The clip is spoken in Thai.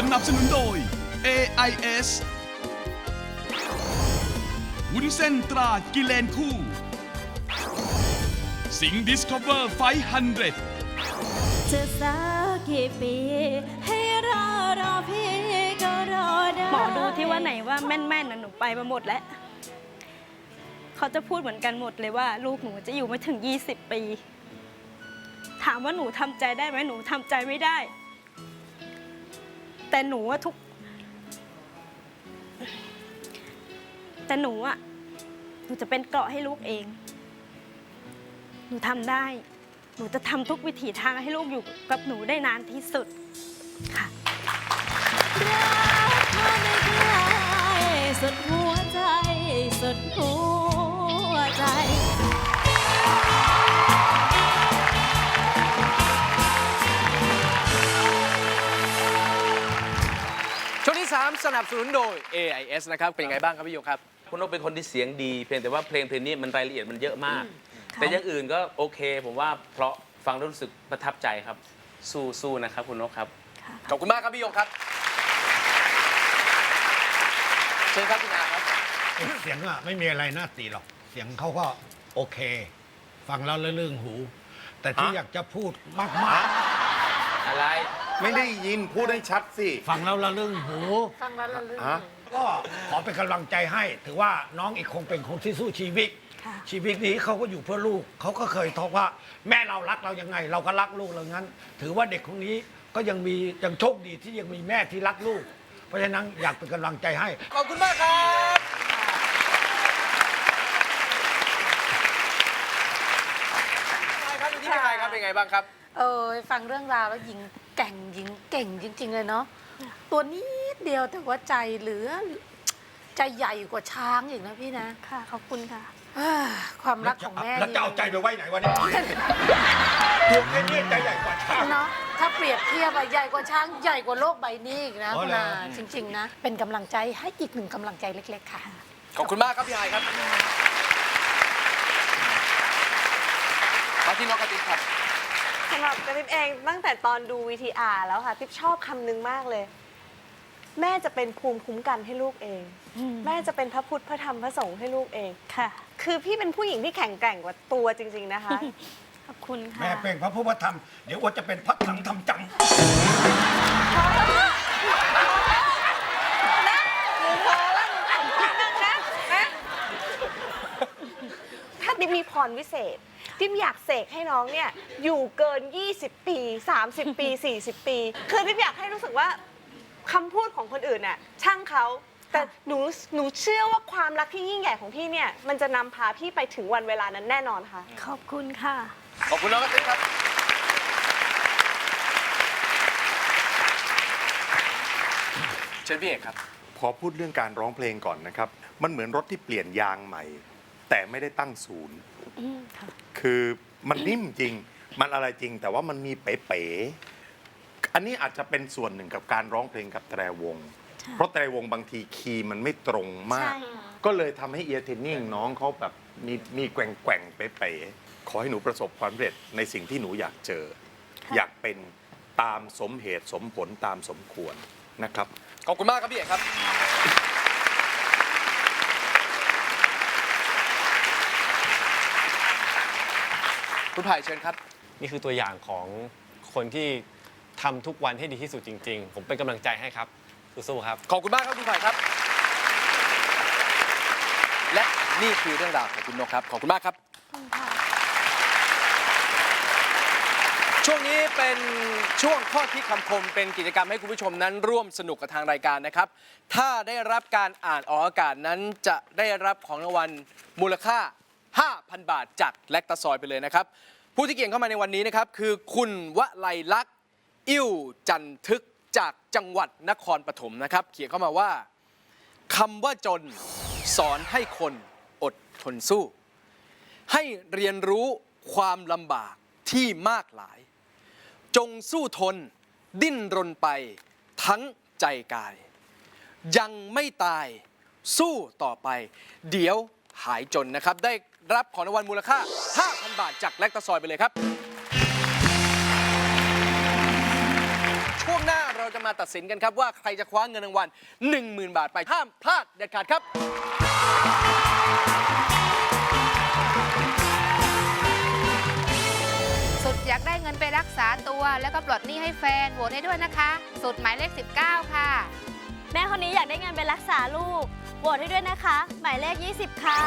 สนับสนุนโดย AIS วุ้นเส้นตรากิเลนคู่ สิงดิสคัฟเวอร์500จะสักกี่ปี ให้รอรอพี่ก็รอได้หมอดูที่ว่าไหนว่าแม่นๆน่ะหนูไปมาหมดแล้ว เขาจะพูดเหมือนกันหมดเลยว่า ลูกหนูจะอยู่ไม่ถึง 20 ปี ถามว่าหนูทำใจได้ไหมหนูทำใจไม่ได้ แต่หนูว่าทุก แต่หนูอะหนูจะเป็นเกราะให้ลูกเอง หนูทำได้ หนูจะทำทุกวิถีทางให้ลูกอยู่กับหนูได้นานที่สุดค่ะ 3 สนับสนุนโดย AIS นะครับ เป็นยังไงบ้างครับพี่โยครับ คุณนกเป็นคนที่เสียงดีเพียงแต่ว่าเพลงเพลงนี้มันรายละเอียดมันเยอะมาก แต่อย่างอื่นก็โอเค ผมว่าเพราะฟังแล้วรู้สึกประทับใจครับ สู้สู้นะครับ คุณนกครับขอบคุณมากครับพี่โยงครับเชิญครับพี่นาครับ เสียงอะไม่มีอะไรน่าตีหรอก เสียงเขาก็โอเค ฟังแล้วเรื่องหู แต่ที่ฮะอยากจะพูดมากอะไร ไม่ได้ยินพูดให้ชัดสิๆฟังแล้วละเรื่องหูฮะ ก็ขอเป็นกำลังใจให้ ถือว่าน้องอีกคงเป็นคนที่สู้ชีวิต ค่ะ ชีวิตนี้เขาก็อยู่เพื่อลูกเขาก็เคยทอกว่า แม่เรารักเรายังไง เราก็รักลูกเรางั้น ถือว่าเด็กคนนี้ก็ยังมียังโชคดีที่ยังมีแม่ที่รักลูก เพราะฉะนั้นอยากเป็นกำลังใจให้ ขอบคุณมากครับพี่นายครับดูที่พี่นายครับเป็นไงบ้างครับ เออฟังเรื่องราวแล้วหญิง แกร่งหญิงเก่งจริง ๆ เลยเนาะตัวนิดเดียวแต่ว่าใจเหลือ ใจใหญ่กว่าช้างอีกนะพี่นะค่ะ ขอบคุณค่ะอ่าความรักของแม่แล้วจะเอาใจนี่ไปไว้ไหนวะเนี่ยตัวแค่นี้ใจใหญ่กว่าช้าง เนาะถ้าเปรียบเทียบอะใหญ่กว่าช้างใหญ่กว่าโลกใบนี้อีกนะอ๋อคุณเหรอ อาจริง ๆ นะ เป็นกำลังใจให้อีกหนึ่งกำลังใจเล็ก ๆ ค่ะ ขอบคุณมากครับพี่นายครับมาที่น้องกระติบครับ สำหรับกระติบเองตั้งแต่ตอนดู VTR แล้วค่ะ ติ๊บชอบคำนึงมากเลย แม่จะเป็นภูมิคุ้มกันให้ลูกเอง แม่จะเป็นพระพุทธพระธรรมพระสงฆ์ให้ลูกเอง ค่ะ คือพี่เป็นผู้หญิงที่แข็งแกร่งกว่าตัวจริง ๆนะคะ ขอบคุณค่ะ แม่เป็นพระพุทธธรรม เดี๋ยวว่าจะเป็นพระถังทำจำถ้าติ๊บมีพรวิเศษ ติ๊บอยากเสกให้น้องเนี่ยอยู่เกิน 20 ปี 30 ปี 40 ปี คือติ๊บอยากให้รู้สึกว่าคำพูดของคนอื่นน่ะช่างเขาแต่หนูหนูเชื่อว่าความรักที่ยิ่งใหญ่ของพี่เนี่ยมันจะนำพาพี่ไปถึงวันเวลานั้นแน่นอนค่ะ ขอบคุณค่ะ ขอบคุณน้องกระติบครับ เชิญพี่เอกครับ ขอพูดเรื่องการร้องเพลงก่อนนะครับ มันเหมือนรถที่เปลี่ยนยางใหม่ แต่ไม่ได้ตั้งศูนย์ คือมันนิ่มจริง มันอะไรจริง แต่ว่ามันมีเป๋ๆอันนี้อาจจะเป็นส่วนหนึ่งกับการร้องเพลงกับแตรวง เพราะแตรวงบางทีคีย์มันไม่ตรงมากใช่ก็เลยทำให้เอียร์เทนนิ่งน้องเขาแบบมีมีแกว่งแกว่งๆเป๋ๆขอให้หนูประสบความสำเร็จในสิ่งที่หนูอยากเจอ อยากเป็นตามสมเหตุสมผลตามสมควรนะครับ ขอบคุณมากครับพี่เอกครับ คุณไผ่เชิญครับ นี่คือตัวอย่างของคนที่ทำทุกวันให้ดีที่สุดจริง ๆ ผมเป็นกำลังใจให้ครับสู้ๆครับ ขอบคุณมากครับคุณไผ่ครับ และนี่คือเรื่องราวของคุณนกครับ ขอบคุณมากครับ ช่วงนี้เป็นช่วงข้อที่คำคมเป็นกิจกรรมให้คุณผู้ชมนั้นร่วมสนุกกับทางรายการนะครับ ถ้าได้รับการอ่านออกอากาศนั้นจะได้รับของรางวัลมูลค่า 5,000 บาทจากแลคตาซอยไปเลยนะครับ ผู้ที่เกี่ยงเข้ามาในวันนี้นะครับคือคุณวลัยลักษณ์อิ่วจันทึกจากจังหวัดนครปฐมนะครับ เขียนเข้ามาว่าคำว่าจนสอนให้คนอดทนสู้ ให้เรียนรู้ความลำบากที่มากหลาย จงสู้ทน ดิ้นรนไปทั้งใจกาย ยังไม่ตายสู้ต่อไป เดี๋ยวหายจนนะครับได้ รับของรางวัลมูลค่า 5,000 บาทจากแลคตาซอยไปเลยครับ ช่วงหน้าเราจะมามาตัดสินกันครับว่าใครจะคว้าเงินรางวัล10,000 บาทไปห้ามพลาดเด็ดขาดครับ สุดอยากได้เงินไปรักษาตัว แล้วก็ปลดหนี้ให้แฟนโหวตให้ด้วยนะคะ สุดหมายเลข 19 ค่ะ แม่คนนี้อยากได้เงินไปรักษาลูกโหวตให้ด้วยนะคะ หมายเลข 20 ค่ะ